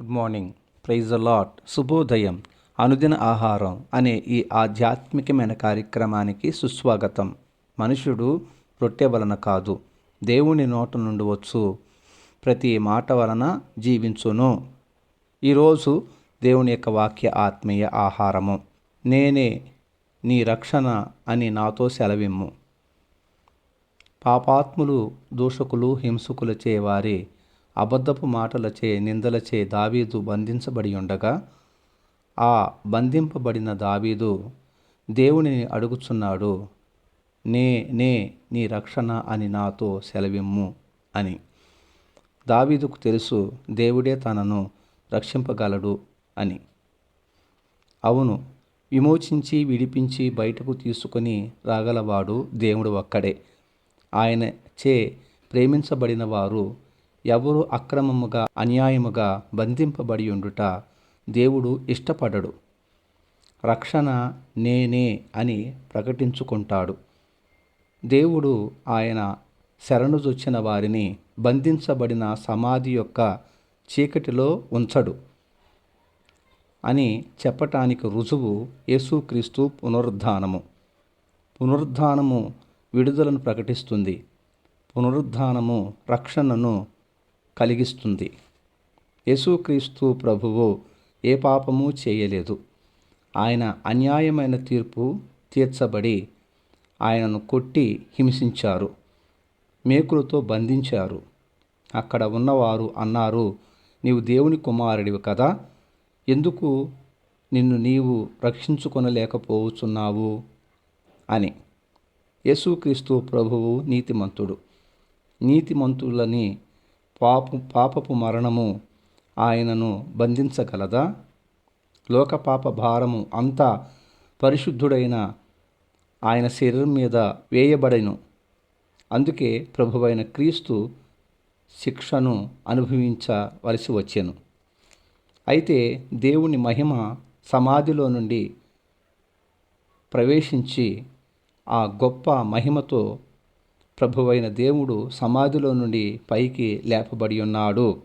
Good morning praise the Lord శుభోదయం. అనుదిన ఆహారం అనే ఈ ఆధ్యాత్మికమైన కార్యక్రమానికి సుస్వాగతం. మనుషుడు రొట్టె వలన కాదు దేవుని నోట నుండి వచ్చు. ప్రతి మాట వలన జీవించును. ఈరోజు దేవుని యొక్క వాక్య ఆత్మీయ ఆహారము. నేనే నీ రక్షణ అని నాతో సెలవిమ్ము. పాపాత్ములు దూషకులు హింసకులచే వారి అబద్ధపు మాటలచే నిందలచే దావీదు బంధించబడి ఉండగా ఆ బంధింపబడిన దావీదు దేవునిని అడుగుచున్నాడు నే నే నీ రక్షణ అని నాతో సెలవిమ్ము అని. దావీదుకు తెలుసు దేవుడే తనను రక్షింపగలడు అని. అవును విమోచించి విడిపించి బయటకు తీసుకొని రాగలవాడు దేవుడు ఒక్కడే. ఆయన చే ప్రేమించబడిన వారు ఎవరు అక్రమముగా అన్యాయముగా బంధింపబడి ఉండుట దేవుడు ఇష్టపడడు. రక్షణ నేనే అని ప్రకటించుకుంటాడు. దేవుడు ఆయన శరణుజొచ్చిన వారిని బంధించబడిన సమాధి యొక్క చీకటిలో ఉంచడు అని చెప్పటానికి రుజువు యేసుక్రీస్తు పునరుద్ధానము. పునరుద్ధానము విడుదలను ప్రకటిస్తుంది. పునరుద్ధానము రక్షణను కలిగిస్తుంది. యేసుక్రీస్తు ప్రభువు ఏ పాపము చేయలేదు. ఆయన అన్యాయమైన తీర్పు తీర్చబడి ఆయనను కొట్టి హింసించారు. మేకులతో బంధించారు. అక్కడ ఉన్నవారు అన్నారు నీవు దేవుని కుమారుడివి కదా? ఎందుకు నిన్ను నీవు రక్షించుకొనలేకపోతున్నావు అని. యేసుక్రీస్తు ప్రభువు నీతిమంతుడు. నీతిమంతులని పాపు పాపపు మరణము ఆయనను బంధించగలదా? లోకపాప భారము అంతా పరిశుద్ధుడైన ఆయన శరీరం మీద వేయబడెను. అందుకే ప్రభువైన క్రీస్తు శిక్షను అనుభవించవలసి వచ్చెను. అయితే దేవుని మహిమ సమాధిలో నుండి ప్రవేశించి ఆ గొప్ప మహిమతో ప్రభువైన దేవుడు సమాధిలో నుండి పైకి లేపబడి ఉన్నాడు.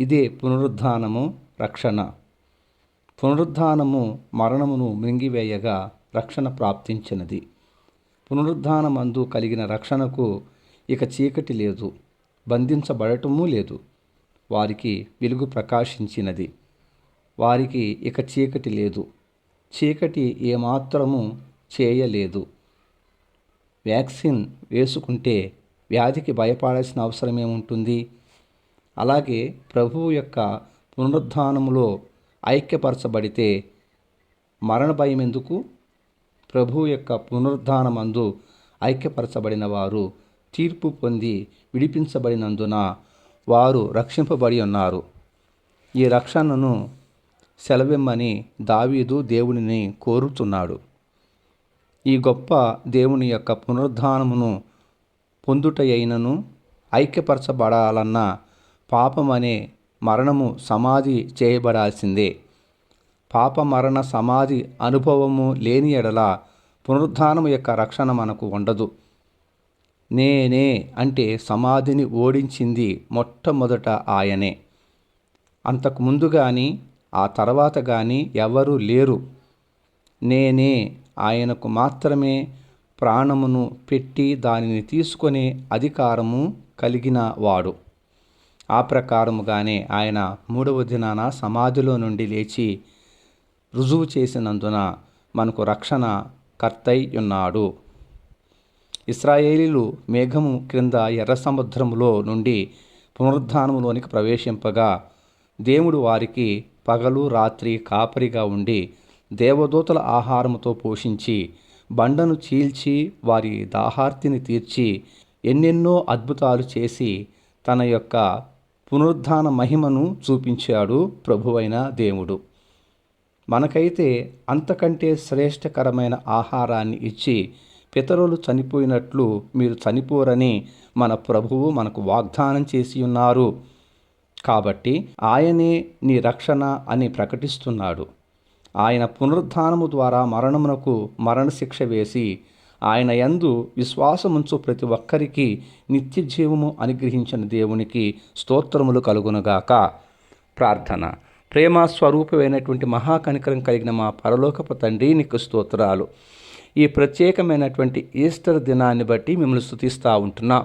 ఇదే పునరుద్ధానము రక్షణ. పునరుద్ధానము మరణమును మింగివేయగా రక్షణ ప్రాప్తించినది. పునరుద్ధానమందు కలిగిన రక్షణకు ఇక చీకటి లేదు బంధించబడటము లేదు. వారికి వెలుగు ప్రకాశించినది. వారికి ఇక చీకటి లేదు. చీకటి ఏమాత్రము చేయలేదు. వ్యాక్సిన్ వేసుకుంటే వ్యాధికి భయపడాల్సిన అవసరం ఏముంటుంది అలాగే ప్రభువు యొక్క పునరుద్ధానములో ఐక్యపరచబడితే మరణ భయం ఎందుకు ప్రభువు యొక్క పునరుద్ధానమందు ఐక్యపరచబడిన వారు తీర్పు పొంది విడిపించబడినందున వారు రక్షింపబడి ఉన్నారు. ఈ రక్షణను సెలవిమ్మని దావీదు దేవునిని కోరుతున్నాడు. ఈ గొప్ప దేవుని యొక్క పునరుద్ధానమును పొందుటయైనను ఐక్యపరచబడాలన్న పాపమనే మరణము సమాధి చేయబడాల్సిందే. పాప మరణ సమాధి అనుభవము లేని ఎడల పునరుద్ధానము యొక్క రక్షణ మనకు ఉండదు. నేనే అంటే సమాధిని ఓడించింది మొట్టమొదట ఆయనే. అంతకు ముందు కానీ ఆ తర్వాత కానీ ఎవరూ లేరు. నేనే ఆయనకు మాత్రమే ప్రాణమును పెట్టి దానిని తీసుకునే అధికారము కలిగిన వాడు. ఆ ప్రకారముగానే ఆయన మూడవ దినాన సమాధిలో నుండి లేచి రుజువు చేసినందున మనకు రక్షణ కర్తై ఉన్నాడు. ఇస్రాయేలీలు మేఘము క్రింద ఎర్ర సముద్రములో నుండి పునరుద్ధానములోనికి ప్రవేశింపగా దేవుడు వారికి పగలు రాత్రి కాపరిగా ఉండి దేవదూతల ఆహారముతో పోషించి బండను చీల్చి వారి దాహార్తిని తీర్చి ఎన్నెన్నో అద్భుతాలు చేసి తన యొక్క పునరుద్ధాన మహిమను చూపించాడు ప్రభువైన దేవుడు. మనకైతే అంతకంటే శ్రేష్టకరమైన ఆహారాన్ని ఇచ్చి పితరులు చనిపోయినట్లు మీరు చనిపోరని మన ప్రభువు మనకు వాగ్దానం చేసి ఉన్నారు. కాబట్టి ఆయనే నీ రక్షణ అని ప్రకటిస్తున్నాడు. ఆయన పునరుద్ధానము ద్వారా మరణమునకు మరణశిక్ష వేసి ఆయన యందు విశ్వాసముంచు ప్రతి ఒక్కరికి నిత్య జీవము అనుగ్రహించిన దేవునికి స్తోత్రములు కలుగునుగాక. ప్రార్థన. ప్రేమ స్వరూపమైనటువంటి మహాకనికరం కలిగిన మా పరలోకపు తండ్రి నీకు స్తోత్రాలు. ఈ ప్రత్యేకమైనటువంటి ఈస్టర్ దినాన్ని బట్టి మిమ్మల్ని స్థుతిస్తూ ఉంటున్నాం.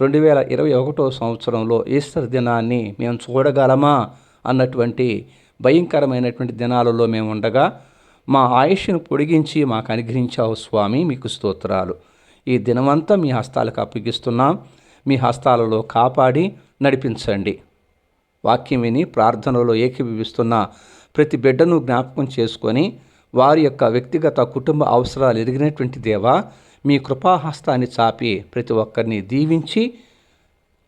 రెండు వేల ఇరవై ఒకటో సంవత్సరంలో ఈస్టర్ దినాన్ని మేము చూడగలమా? అన్నటువంటి భయంకరమైనటువంటి దినాలలో మేము ఉండగా మా ఆయుష్ను పొడిగించి మాకు అనుగ్రహించావు స్వామి మీకు స్తోత్రాలు. ఈ దినమంతా మీ హస్తాలకు అప్పగిస్తున్నాం. మీ హస్తాలలో కాపాడి నడిపించండి. వాక్యం విని ప్రార్థనలో ఏకీభవిస్తున్న ప్రతి బిడ్డను జ్ఞాపకం చేసుకొని వారి యొక్క వ్యక్తిగత కుటుంబ అవసరాలు ఎదిగినటువంటి దేవా మీ కృపాహస్తాన్ని చాపి ప్రతి ఒక్కరిని దీవించి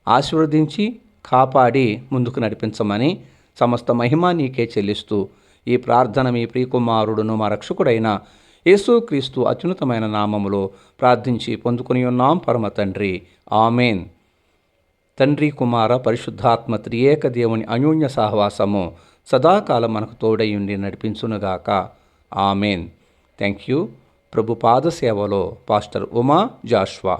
ఆశీర్వదించి కాపాడి ముందుకు నడిపించమని సమస్త మహిమ నీకే చెల్లిస్తూ ఈ ప్రార్థన మీ ప్రియకుమారుడును మా రక్షకుడైన యేసుక్రీస్తు అత్యున్నతమైన నామములో ప్రార్థించి పొందుకుని ఉన్నాం. పరమ తండ్రి. ఆమెన్. తండ్రి కుమార పరిశుద్ధాత్మ త్రియేక దేవుని అన్యోన్య సహవాసము సదాకాలం మనకు తోడయుండి నడిపించునుగాక. ఆమెన్. థ్యాంక్ యూ ప్రభు పాద సేవలో పాస్టర్ ఉమా జాష్వా.